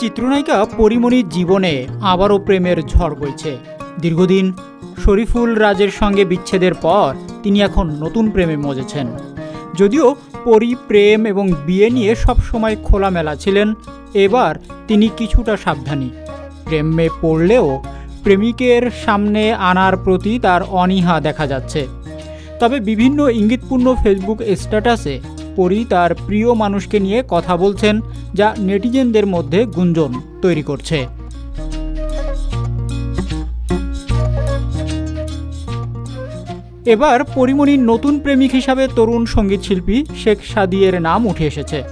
চিত্রনায়িকা পরিমণির জীবনে আবারও প্রেমের ঝড় বইছে। দীর্ঘদিন শরীফুল রাজের সঙ্গে বিচ্ছেদের পর তিনি এখন নতুন প্রেমে মজেছেন। যদিও পরি প্রেম এবং বিয়ে নিয়ে সবসময় খোলামেলা ছিলেন, এবার তিনি কিছুটা সাবধানী। প্রেমে পড়লেও প্রেমিকের সামনে আনার প্রতি তার অনীহা দেখা যাচ্ছে। তবে বিভিন্ন ইঙ্গিতপূর্ণ ফেসবুক স্ট্যাটাসে পরি তার প্রিয় মানুষকে নিয়ে কথা বলছেন, যা নেটিজেনদের মধ্যে গুঞ্জন তৈরি করছে। এবার পরিমণির নতুন প্রেমিক হিসাবে তরুণ সংগীত শিল্পী শেখ সাদিয়ের নাম উঠে এসেছে।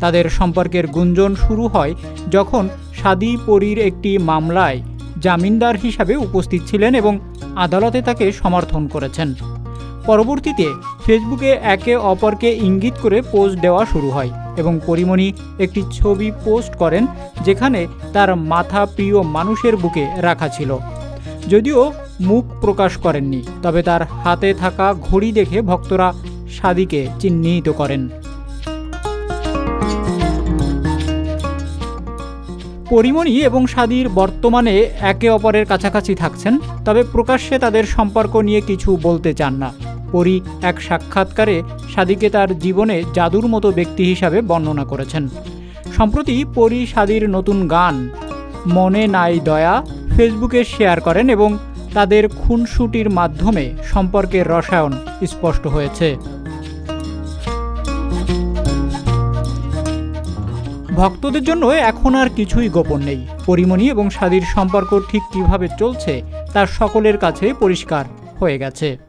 তাদের সম্পর্কের গুঞ্জন শুরু হয় যখন সাদি পরীর একটি মামলায় জামিনদার হিসাবে উপস্থিত ছিলেন এবং আদালতে তাকে সমর্থন করেছেন। পরবর্তীতে ফেসবুকে একে অপরকে ইঙ্গিত করে পোস্ট দেওয়া শুরু হয় এবং পরিমণি একটি ছবি পোস্ট করেন যেখানে তার মাথা প্রিয় মানুষের বুকে রাখা ছিল। যদিও মুখ প্রকাশ করেননি, তবে তার হাতে থাকা ঘড়ি দেখে ভক্তরা সাদিকে চিহ্নিত করেন। পরিমণি এবং সাদির বর্তমানে একে অপরের কাছাকাছি থাকছেন, তবে প্রকাশ্যে তাদের সম্পর্ক নিয়ে কিছু বলতে চান না। পরি এক সাক্ষাৎকারে সাদিকে তার জীবনে জাদুর মতো ব্যক্তি হিসাবে বর্ণনা করেছেন। সম্প্রতি পরি সাদির নতুন গান, মনে নাই দয়া, ফেসবুকে শেয়ার করেন এবং তাদের খুনসুটির মাধ্যমে সম্পর্কের রসায়ন স্পষ্ট হয়েছে। ভক্তদের জন্য এখন আর কিছুই গোপন নেই। পরিমণি এবং সাদির সম্পর্ক ঠিক কীভাবে চলছে, তা সকলের কাছে পরিষ্কার হয়ে গেছে।